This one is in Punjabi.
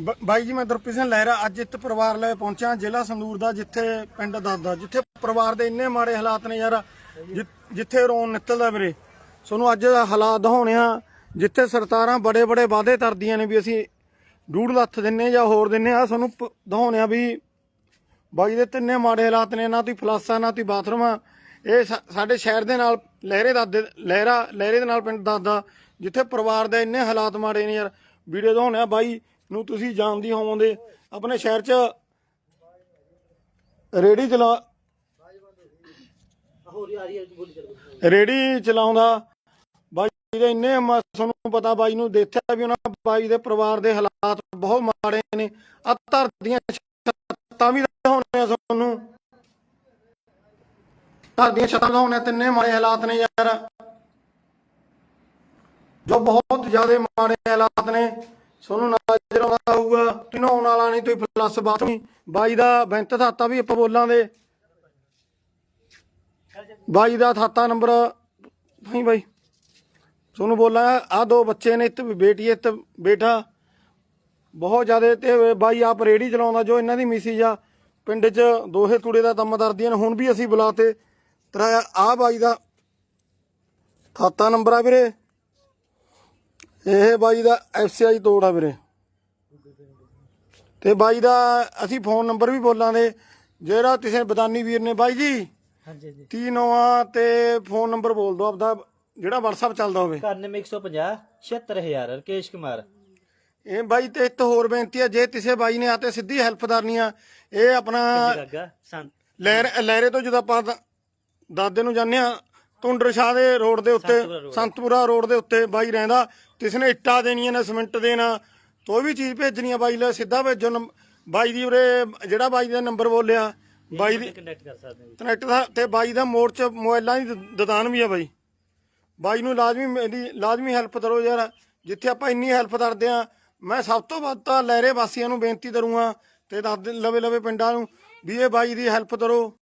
ਬ- ਬਾਈ ਜੀ, ਮੈਂ ਗੁਰਪ੍ਰੀਤ ਸਿੰਘ ਲਹਿਰਾ, ਅੱਜ ਇੱਕ ਪਰਿਵਾਰ ਲੈ ਪਹੁੰਚਿਆ, ਜ਼ਿਲ੍ਹਾ ਸੰਦੂਰ ਦਾ, ਜਿੱਥੇ ਪਿੰਡ ਦਾਦਾ ਜਿੱਥੇ ਪਰਿਵਾਰ ਦੇ ਇੰਨੇ ਮਾੜੇ ਹਾਲਾਤ ਨੇ ਯਾਰ, ਜਿ- ਜਿੱਥੇ ਰੋਣ ਨਿਕਲਦਾ ਵੀਰੇ। ਤੁਹਾਨੂੰ ਅੱਜ ਦਾ ਹਾਲਾਤ ਦਿਖਾਉਣੇ ਆ, ਜਿੱਥੇ ਸਰਕਾਰਾਂ ਬੜੇ ਬੜੇ ਵਾਅਦੇ ਕਰਦੀਆਂ ਨੇ ਵੀ ਅਸੀਂ ਡੂਢ ਲੱਖ ਦਿੰਨੇ ਜਾਂ ਹੋਰ ਦਿੰਨੇ ਆ ਤੁਹਾਨੂੰ ਪ- ਦਿਖਾਉਣੇ ਆ ਵੀ ਬਾਈ ਦੇ ਤਿੰਨੇ ਮਾੜੇ ਹਾਲਾਤ ਨੇ, ਨਾ ਤੀ ਫਲਾਸਾ, ਨਾ ਤੀ ਬਾਥਰੂਮ ਆ। ਇਹ ਸਾਡੇ ਸ਼ਹਿਰ ਦੇ ਨਾਲ, ਲਹਿਰੇ ਦਾਦੇ ਲਹਿਰਾ, ਲਹਿਰੇ ਦੇ ਨਾਲ ਪਿੰਡ ਦਾਦਾ ਜਿੱਥੇ ਪਰਿਵਾਰ ਦੇ ਇੰਨੇ ਹਾਲਾਤ ਮਾੜੇ ਨੇ ਯਾਰ। ਵੀਡੀਓ ਦਿਖਾਉਣੇ ਹੋਣਾ ਬਾਈ ਨੂੰ ਤੁਸੀਂ ਜਾਣਦੀ ਹੋਵੋਗੇ। ਆਪਣੇ ਸ਼ਹਿਰ 'ਚ ਰੇੜੀ ਚਲਾ ਰੇੜੀ ਚਲਾਉਂਦਾ। ਬਾਈ ਦੇ ਇੰਨੇ ਤੁਹਾਨੂੰ ਪਤਾ ਬਾਈ ਨੂੰ ਦੇਖਿਆ ਵੀ ਉਹਨਾਂ ਬਾਈ ਦੇ ਪਰਿਵਾਰ ਦੇ ਹਾਲਾਤ ਬਹੁਤ ਮਾੜੇ ਨੇ। ਆ ਧਰਦੀਆਂ ਛੱਤਾਂ ਵੀ ਦਿਖਾਉਣੇ ਆ ਤੁਹਾਨੂੰ ਧਰਦੀਆਂ ਛੱਤਾਂ ਦਿਖਾਉਣੇ ਤਿੰਨੇ ਮਾੜੇ ਹਾਲਾਤ ਨੇ ਯਾਰ। ਜੋ ਬਹੁਤ ਜ਼ਿਆਦਾ ਮਾੜੇ ਹਾਲਾਤ ਨੇ ਤੁਹਾਨੂੰ ਨਜ਼ਰ ਆਉਂਦਾ ਹੋਊਗਾ। ਤਿਨੋਂ ਵਾਲਾ ਨਹੀਂ ਤੁਸੀਂ ਪਲੱਸ ਬਾਥਰੂਮ ਬਾਈ ਦਾ ਬੈਂਤ ਖਾਤਾ ਵੀ ਆਪਾਂ ਬੋਲਾਂਗੇ ਬਾਈ ਦਾ ਖਾਤਾ ਨੰਬਰ ਨਹੀਂ ਬਾਈ। ਤੁਹਾਨੂੰ ਬੋਲਾਂ ਆ ਦੋ ਬੱਚੇ ਨੇ, ਇੱਕ ਬੇਟੀ, ਇੱਕ ਬੇਟਾ। ਬਹੁਤ ਜ਼ਿਆਦਾ ਤੇ ਬਾਈ ਆਪ ਰੇੜੀ ਚਲਾਉਂਦਾ, ਜੋ ਇਹਨਾਂ ਦੀ ਮਿਸਿਜ ਆ। ਪਿੰਡ 'ਚ ਦੋਹੇ ਕੁੜੇ ਦਾ ਕੰਮ ਕਰਦੀਆਂ ਨੇ, ਹੁਣ ਵੀ ਅਸੀਂ ਬੁਲਾਤੇ। ਤੇਰਾ ਆ ਬਾਈ ਦਾ ਖਾਤਾ ਨੰਬਰ ਆ ਵੀਰੇ। ਇਹ ਬਾਈ ਦਾ ਐਫਸੀਆਈ ਤੋੜ ਆ ਵੀਰੇ। ਤੇ ਬਾਈ ਦਾ ਅਸੀਂ ਫੋਨ ਨੰਬਰ ਵੀ ਬੋਲਾਂਗੇ। ਜਿਹੜਾ ਕਿਸੇ ਬਦਾਨੀ ਵੀਰ ਨੇ ਬਾਈ ਜੀ ਹਾਂਜੀ ਜੀ ਕੀ ਨਵਾਂ ਤੇ ਫੋਨ ਨੰਬਰ ਬੋਲ ਦਿਓ ਆਪਦਾ। ਜਿਹੜਾ WhatsApp ਚੱਲਦਾ ਹੋਵੇ। 9150 76000 ਰਕੇਸ਼ ਕੁਮਾਰ। ਇਹ ਬਾਈ ਤੇ ਇੱਕ ਹੋਰ ਬੇਨਤੀ ਹੈ ਜੇ ਕਿਸੇ ਬਾਈ ਨੇ ਆਤੇ ਸਿੱਧੀ ਹੈਲਪ ਕਰਨੀ ਆ ਇਹ ਆਪਣਾ ਲਹਿਰ ਲਹਿਰੇ ਤੋਂ ਜਦੋਂ ਆਪਾਂ ਦਾਦੇ ਨੂੰ ਜਾਂਦੇ ਆ ਤੁੰਡਰ ਸ਼ਾਹ ਦੇ ਰੋਡ ਦੇ ਉੱਤੇ ਸੰਤਪੁਰਾ ਰੋਡ। ਦੇ ਉੱਤੇ ਬਾਈ ਰਹਿੰਦਾ। ਕਿਸੇ ਨੇ ਇੱਟਾਂ ਦੇਣੀਆਂ ਨੇ ਸਿਮੈਂਟ ਦੇਣਾ ਕੋਈ ਵੀ ਚੀਜ਼ ਭੇਜਣੀ ਆ ਬਾਈ ਲੈ ਸਿੱਧਾ ਭੇਜੋ ਨੰਬ- ਬਾਈ ਦੀ ਉਰੇ ਜਿਹੜਾ ਬਾਈ ਦਾ ਨੰਬਰ ਬੋਲਿਆ ਬਾਈ ਦੀ ਕੰਟੈਕਟ ਕਰ ਸਕਦੇ ਹੋ? ਕਨੈਕਟ ਦਾ ਤੇ ਬਾਈ ਦਾ ਮੋੜ ਚ ਮੋਬਾਈਲਾਂ ਦੀ ਦ- ਦੁਕਾਨ ਵੀ ਆ ਬਾਈ। ਬਾਈ ਨੂੰ ਲਾਜ਼ਮੀ ਮੇਰੀ ਲਾਜ਼ਮੀ ਹੈਲਪ ਕਰੋ ਯਾਰ ਜਿੱਥੇ ਆਪਾਂ ਇੰਨੀ ਹੈਲਪ ਕਰਦੇ ਆ ਮੈਂ ਸਭ ਤੋਂ ਵੱਧ ਤਾਂ ਲਹਿਰੇ ਵਾਸੀਆਂ ਨੂੰ ਬੇਨਤੀ ਕਰੂੰਗਾ ਤੇ ਦਾਦੇ ਲਵੇ ਲਵੇ ਪਿੰਡਾਂ ਨੂੰ ਵੀ ਇਹ ਬਾਈ ਦੀ ਹੈਲਪ ਕਰੋ।